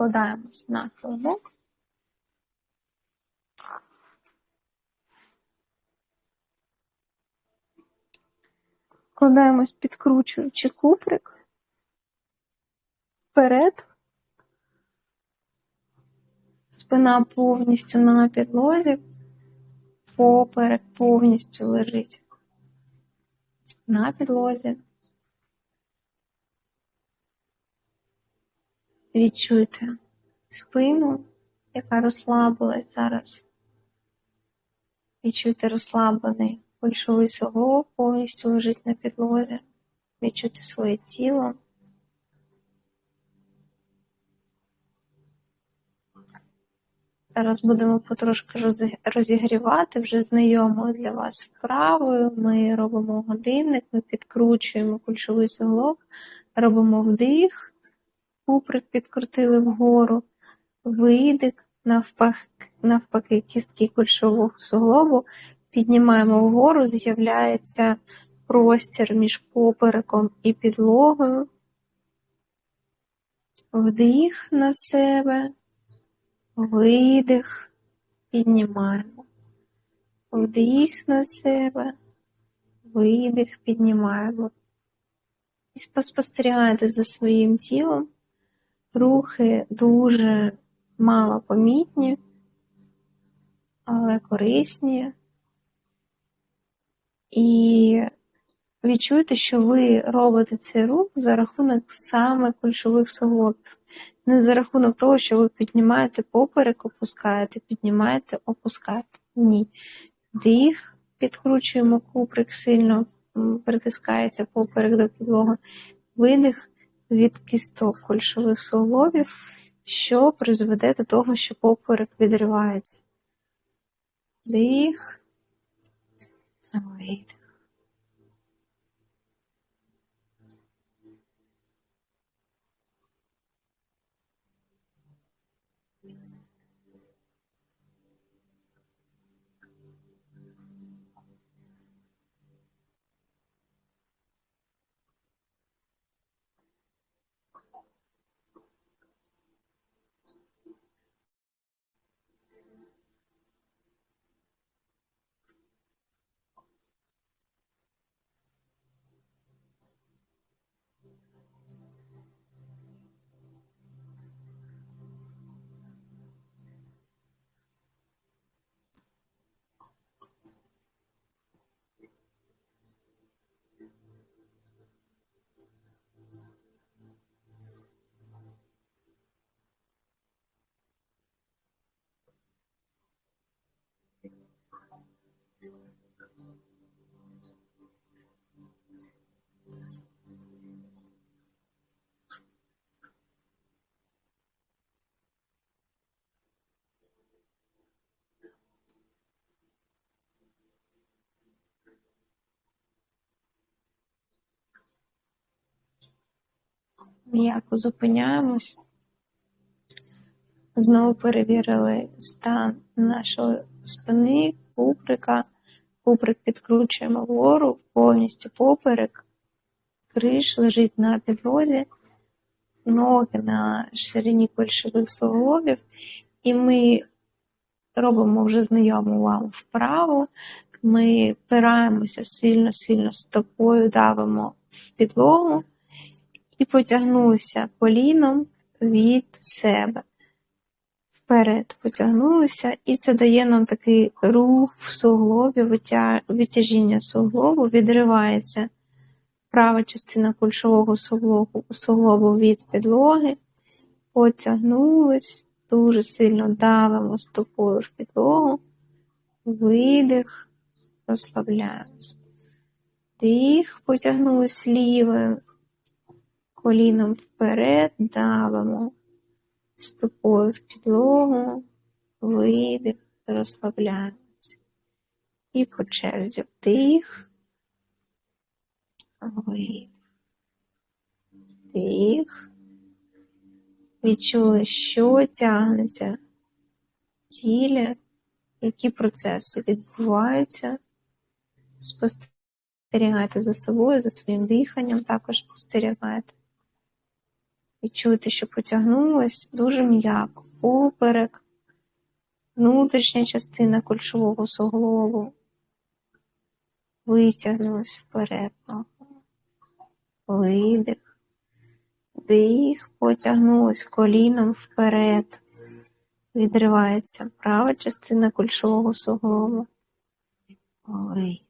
Відкладаємось на килимок. Вкладаємось, підкручуючи куприк вперед. Спина повністю на підлозі, поперек повністю лежить на підлозі. Відчуйте спину, яка розслабилась зараз. Відчуйте розслаблений кульшовий суглоб повністю лежить на підлозі. Відчуйте своє тіло. Зараз будемо потрошки розігрівати вже знайомою для вас вправою. Ми робимо годинник, ми підкручуємо кульшовий суглоб, робимо вдих, куприк підкрутили вгору, видих, навпаки, навпаки кістки кульшового суглобу піднімаємо вгору, з'являється простір між попереком і підлогою. Вдих на себе, видих, піднімаємо. Вдих на себе, видих, піднімаємо. І спостерігайте за своїм тілом. Рухи дуже малопомітні, але корисні. І відчуйте, що ви робите цей рух за рахунок саме кульшових суглобів. Не за рахунок того, що ви піднімаєте поперек, опускаєте, піднімаєте, опускаєте. Ні. Дих, підкручуємо куприк, сильно притискається поперек до підлоги. Видих від кісток кульшових суглобів, що призведе до того, що поперек відривається. Дих. Видих. М'яко зупиняємось. Знову перевірили стан нашої спини, куприка. Куприк підкручуємо вгору, повністю поперек. Криш лежить на підлозі, ноги на ширині кольшових суглобів. І ми робимо вже знайому вам вправу. Ми пираємося сильно-сильно стопою, давимо в підлогу і потягнулися коліном від себе. Вперед потягнулися, і це дає нам такий рух в суглобі, витяжіння суглобу, відривається права частина кульшового суглобу, суглобу від підлоги, потягнулись, дуже сильно давимо стопою в підлогу, видих, розслабляємось. Дих, потягнулись лівою, коліном вперед, давимо стопою в підлогу, видих, розслабляємося. І по черзі вдих, видих, вдих. Відчули, що тягнеться в тілі, які процеси відбуваються. Спостерігайте за собою, за своїм диханням, також спостерігайте. Відчуйте, що потягнулось дуже м'яко. Поперек, внутрішня частина кульшового суглобу. Витягнулась вперед. Видих. Дих, потягнулась коліном вперед. Відривається права частина кульшового суглобу. Видих.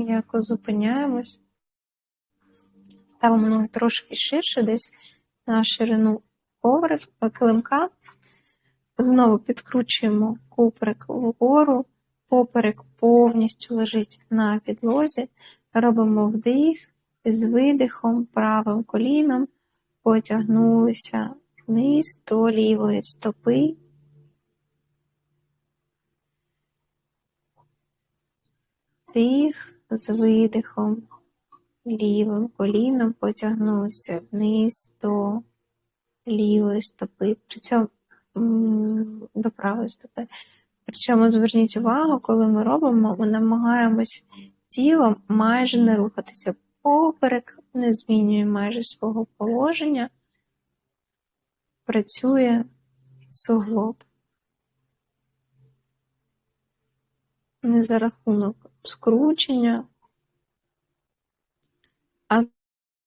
М'яко зупиняємось. Ставимо ноги трошки ширше, десь на ширину коврик, килимка. Знову підкручуємо куприк вгору, поперек повністю лежить на підлозі. Робимо вдих з видихом, правим коліном, потягнулися вниз до лівої стопи. Дих з видихом, лівим коліном потягнулися вниз до лівої стопи, при цьому до правої стопи. Причому зверніть увагу, коли ми робимо, ми намагаємось тілом майже не рухатися поперек, не змінює майже свого положення, працює суглоб. Не за рахунок скручення, а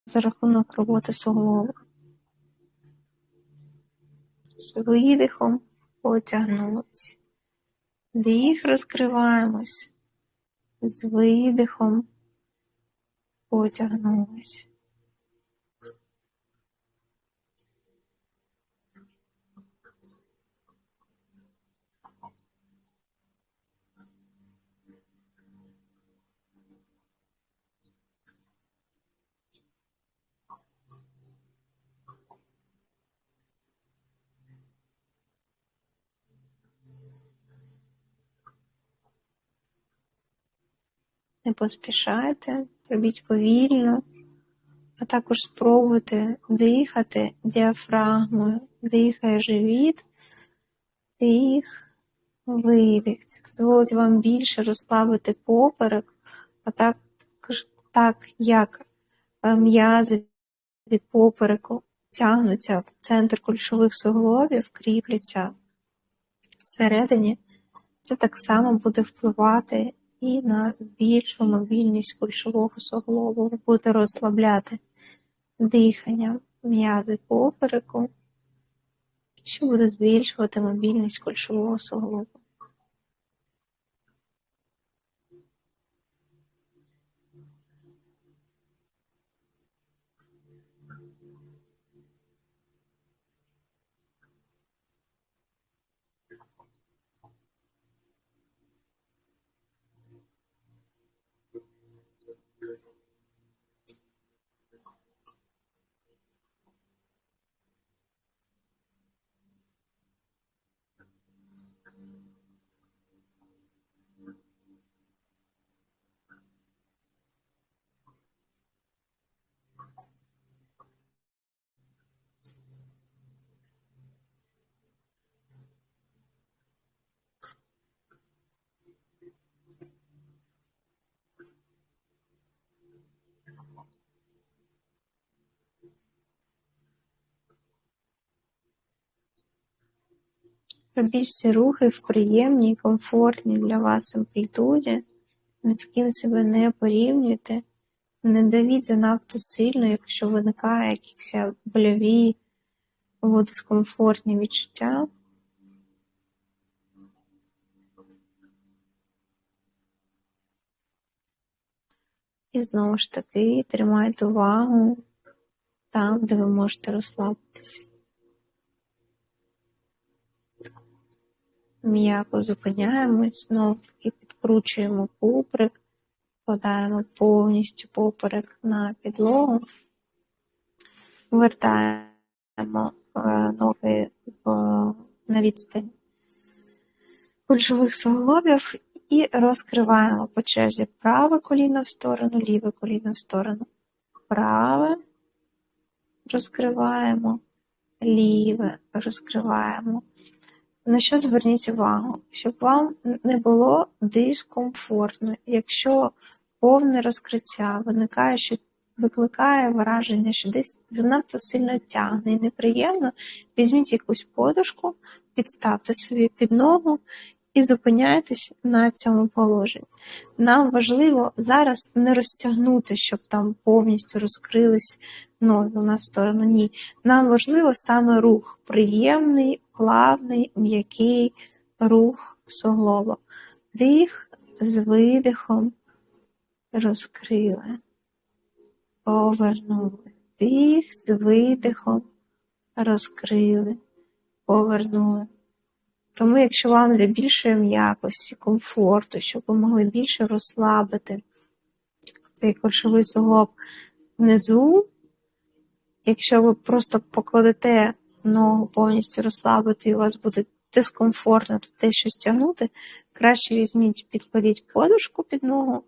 за рахунок роботи суглобу. З видихом потягнулися. Дих розкриваємось, з видихом потягнулись. Не поспішайте, робіть повільно, а також спробуйте дихати діафрагмою, дихає живіт, дих, видих. Це дозволить вам більше розслабити поперек, а також так як е, м'язи від попереку тягнуться в центр кульшових суглобів, кріпляться всередині, це так само буде впливати і на більшу мобільність пульшового суглобу буде розслабляти дихання м'язи попереку, що буде збільшувати мобільність кульшового суглобу. Робіть всі рухи в приємній, комфортній для вас амплітуді. Ні з ким себе не порівнюйте, не давіть занадто сильно, якщо виникає якісь больові або дискомфортні відчуття. І знову ж таки тримайте увагу там, де ви можете розслабитися. М'яко зупиняємось, знов таки підкручуємо куприк, вкладаємо повністю поперек на підлогу, вертаємо е, ноги на відстань кульшових суглобів і розкриваємо по черзі праве коліно в сторону, ліве коліно в сторону. Праве розкриваємо, ліве розкриваємо. На що зверніть увагу, щоб вам не було дискомфортно. Якщо повне розкриття виникає, що викликає враження, що десь занадто сильно тягне і неприємно, візьміть якусь подушку, підставте собі під ногу і зупиняйтесь на цьому положенні. Нам важливо зараз не розтягнути, щоб там повністю розкрились ноги у нас сторону. Ні. Нам важливо саме рух, приємний, плавний, м'який рух суглоба. Дих з видихом розкрили, повернули. Дих з видихом розкрили, повернули. Тому, якщо вам для більшої м'якості, комфорту, щоб ви могли більше розслабити цей кольшовий суглоб внизу, якщо ви просто покладете ногу повністю розслабити, і у вас буде дискомфортно тут десь щось тягнути, краще візьміть, підкладіть подушку під ногу,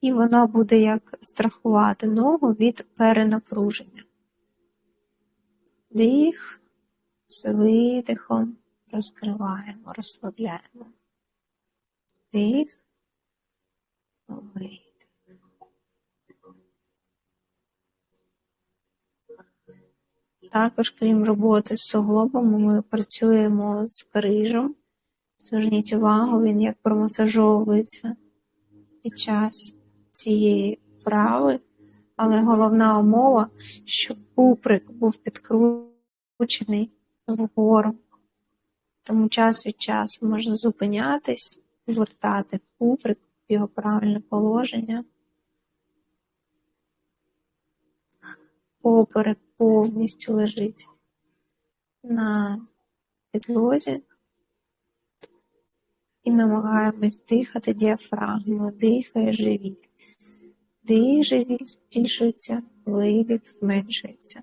і вона буде як страхувати ногу від перенапруження. Дих з видихом розкриваємо, розслабляємо. Дих, видих. Також, крім роботи з суглобами, ми працюємо з крижем. Зверніть увагу, він як промасажовується під час цієї вправи, але головна умова, щоб куприк був підкручений вгору. Тому час від часу можна зупинятись, вертати куприк в його правильне положення. Поперек повністю лежить на підлозі і намагаємось дихати діафрагмою, дихає живіт. Дих живіт збільшується, видих зменшується.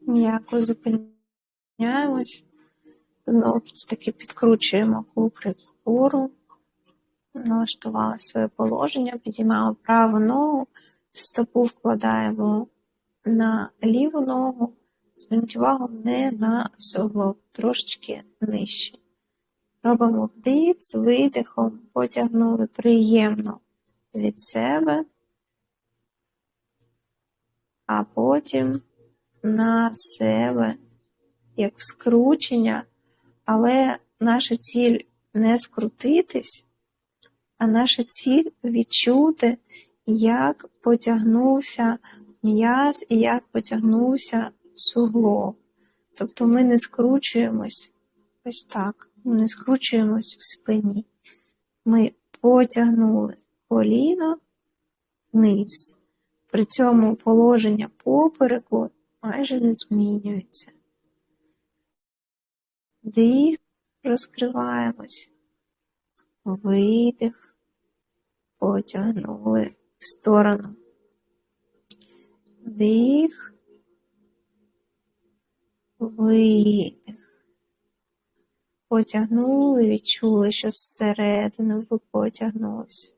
М'яко зупиняємось, знову ж таки підкручуємо куприк вгору, налаштували своє положення, підіймаємо праву ногу, стопу вкладаємо на ліву ногу, Зверніть увагу не на суглоб, трошечки нижче. Робимо вдих з видихом, потягнули приємно від себе, а потім на себе, як скручення, але наша ціль не скрутитись, а наша ціль відчути, як потягнувся м'яз і як потягнувся суглоб. Тобто ми не скручуємось ось так, не скручуємось в спині. Ми потягнули коліно вниз. При цьому положення попереку майже не змінюється. Дих, розкриваємось, видих, потягнули в сторону. Дих, видих. Потягнули, відчули, що зсередини ви потягнулися.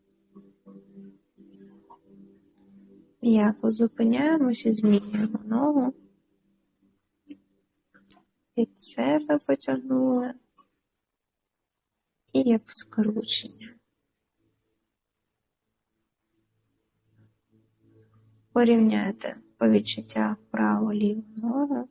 М'яко зупиняємось і змінюємо ногу. Від себе потягнули. І як скручення. Порівняйте по відчуттях праву ліву ногу.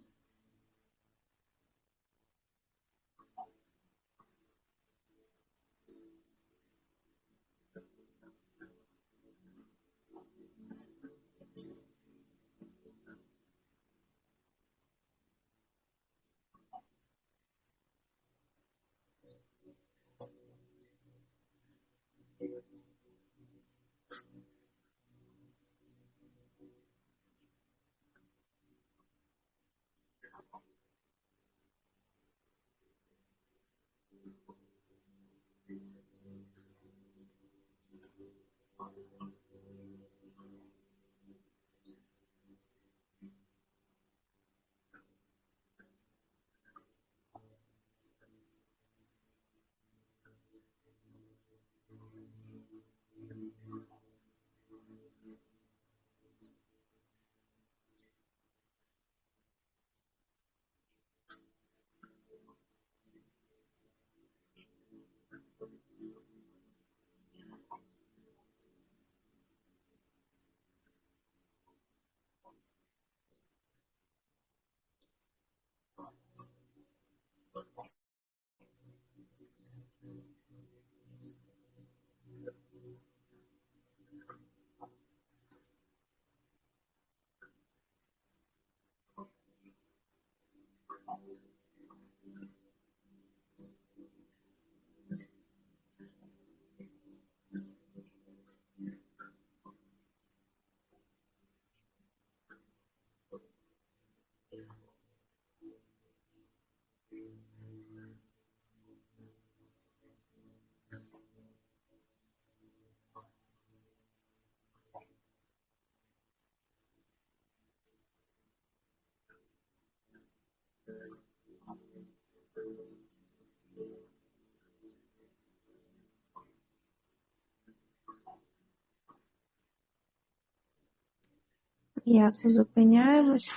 М'яко зупиняємось.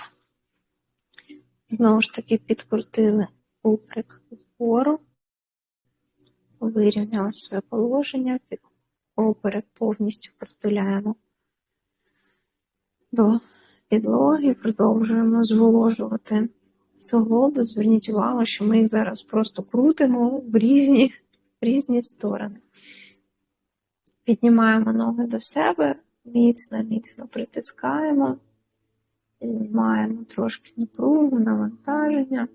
Знову ж таки підкрутили уприк вгору, вирівняли своє положення, поперек повністю притуляємо до підлоги, продовжуємо зволожувати суглоби. Зверніть увагу, що ми їх зараз просто крутимо в різні, в різні сторони. Піднімаємо ноги до себе, міцно, міцно притискаємо, знімаємо трошки напругу, навантаження.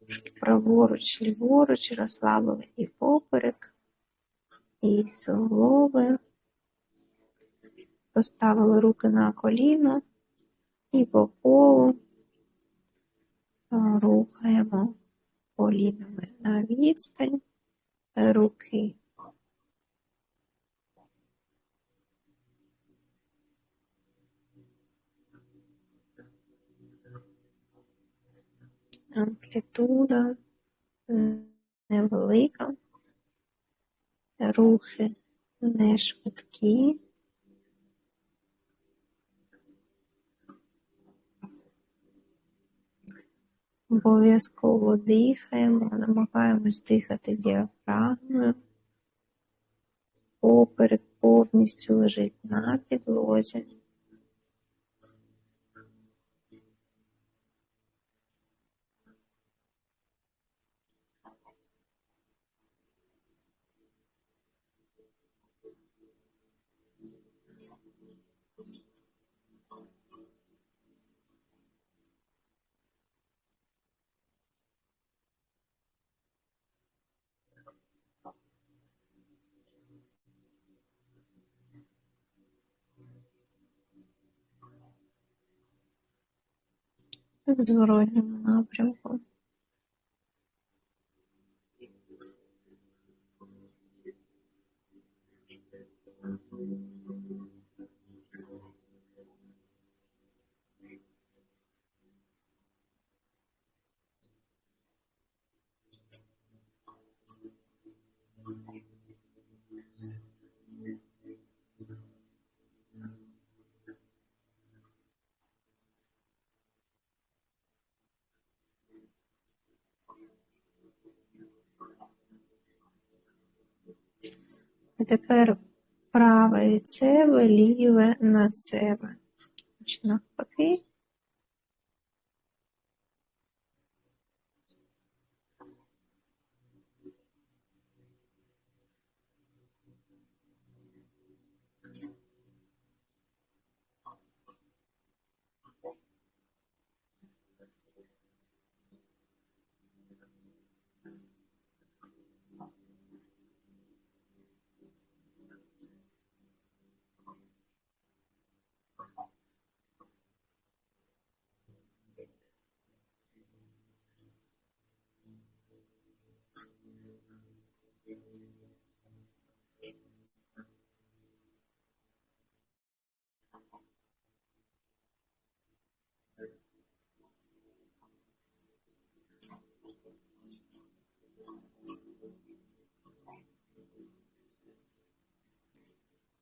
Трошки праворуч, ліворуч, розслабили і поперек, і суглоби. Поставили руки на коліно і по полу рухаємо колінами на відстань, руки. Амплітуда м, невелика, рухи не швидкі. Обов'язково дихаємо, намагаємось дихати діафрагмою. Поперек повністю лежить на підлозі. В зворотньому напрямку. І тепер праве від себе, ліве на себе. Чи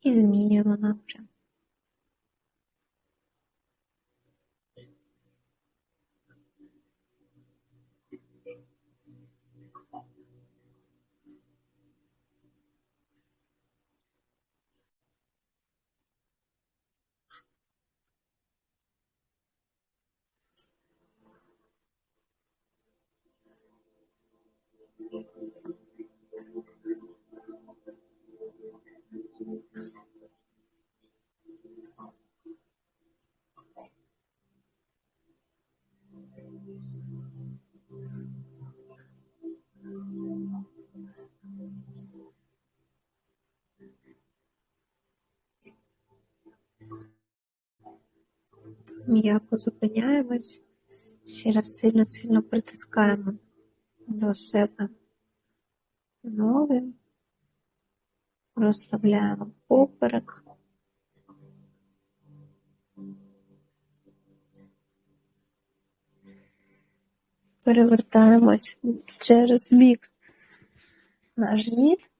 навпаки. І змінюємо напрям. М'яко зупиняємось, ще раз сильно-сильно притискаємо до себе. Ноги, розслабляємо поперек. Перевертаємось через бік на живіт.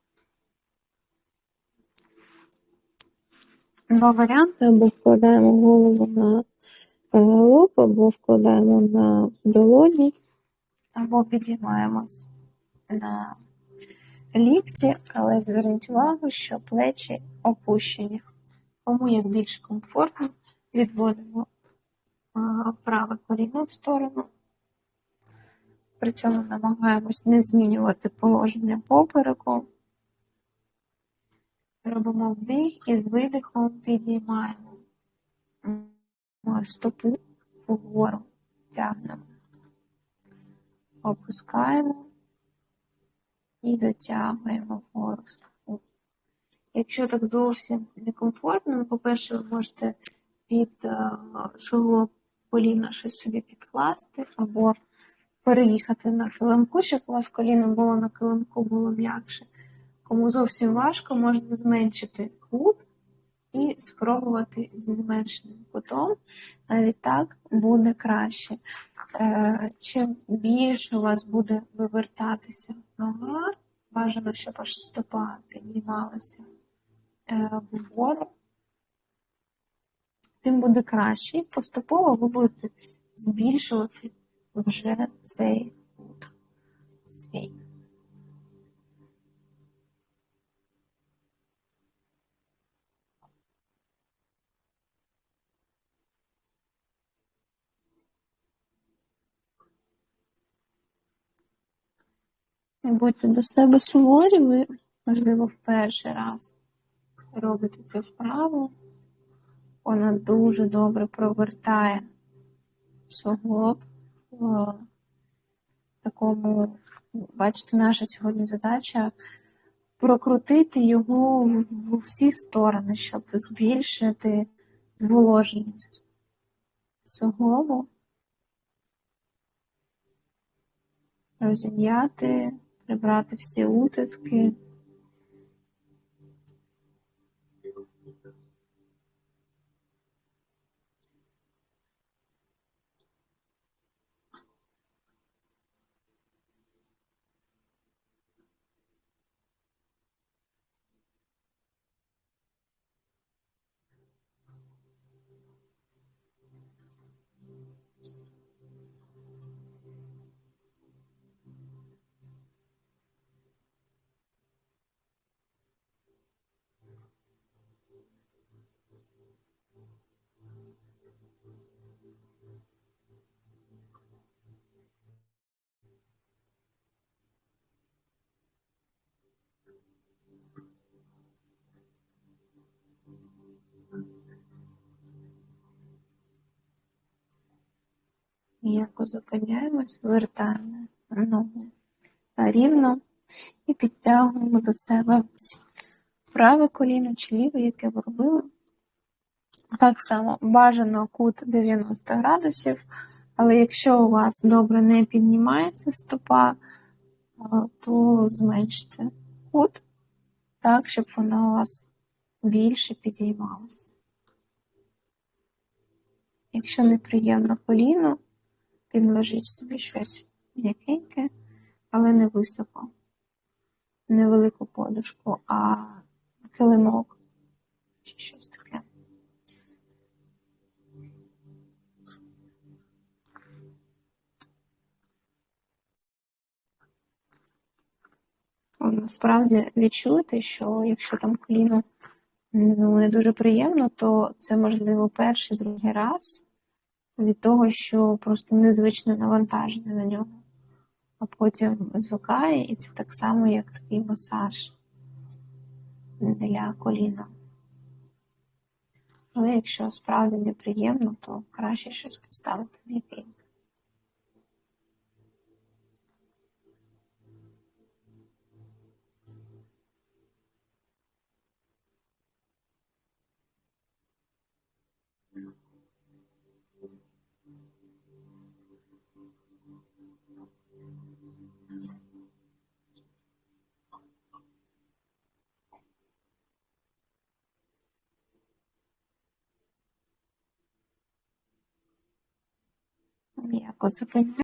Два варіанти або вкладаємо голову на е, лоб, або вкладаємо на долоні, або підіймаємось на лікті, але зверніть увагу, що плечі опущені. Кому як більш комфортно, відводимо а, праве коліно в сторону. При цьому намагаємось не змінювати положення попереку. Робимо вдих і з видихом підіймаємо стопу вгору, тягнемо, опускаємо і дотягуємо вгору стопу. Якщо так зовсім некомфортно, ну, по-перше, ви можете під е, суглоб коліна щось собі підкласти, або переїхати на килимку, щоб у вас коліно було на килимку, було м'якше. Кому зовсім важко, можна зменшити кут і спробувати зі зменшеним кутом. Навіть так буде краще. Е, Чим більше у вас буде вивертатися нога, бажано, щоб аж стопа підіймалася е, вгору, тим буде краще. І поступово ви будете збільшувати вже цей кут свій. Не будьте до себе суворі, ви, можливо, в перший раз робите цю вправу. Вона дуже добре провертає суглоб такому, бачите, наша сьогодні задача прокрутити його в всі сторони, щоб збільшити зволоженість суглобу, розім'яти, прибрати всі утиски. М'яко зупиняємось, звертаємо ногу рівно і підтягуємо до себе праве коліно чи ліве, яке ви робили. Так само бажано кут 90 градусів, але якщо у вас добре не піднімається стопа, то зменшите кут так, щоб вона у вас більше підіймалась. Якщо неприємно коліно, підложіть собі щось м'якеньке, але не високо, невелику подушку, а килимок чи щось таке. Насправді відчуєте, що якщо там коліно ну, не дуже приємно, то це можливо перший другий раз від того, що просто незвичне навантаження на нього, а потім звикає, і це так само, як такий масаж для коліна. Але якщо справді неприємно, то краще щось підставити м'якеньке. М'яко зупиняємо.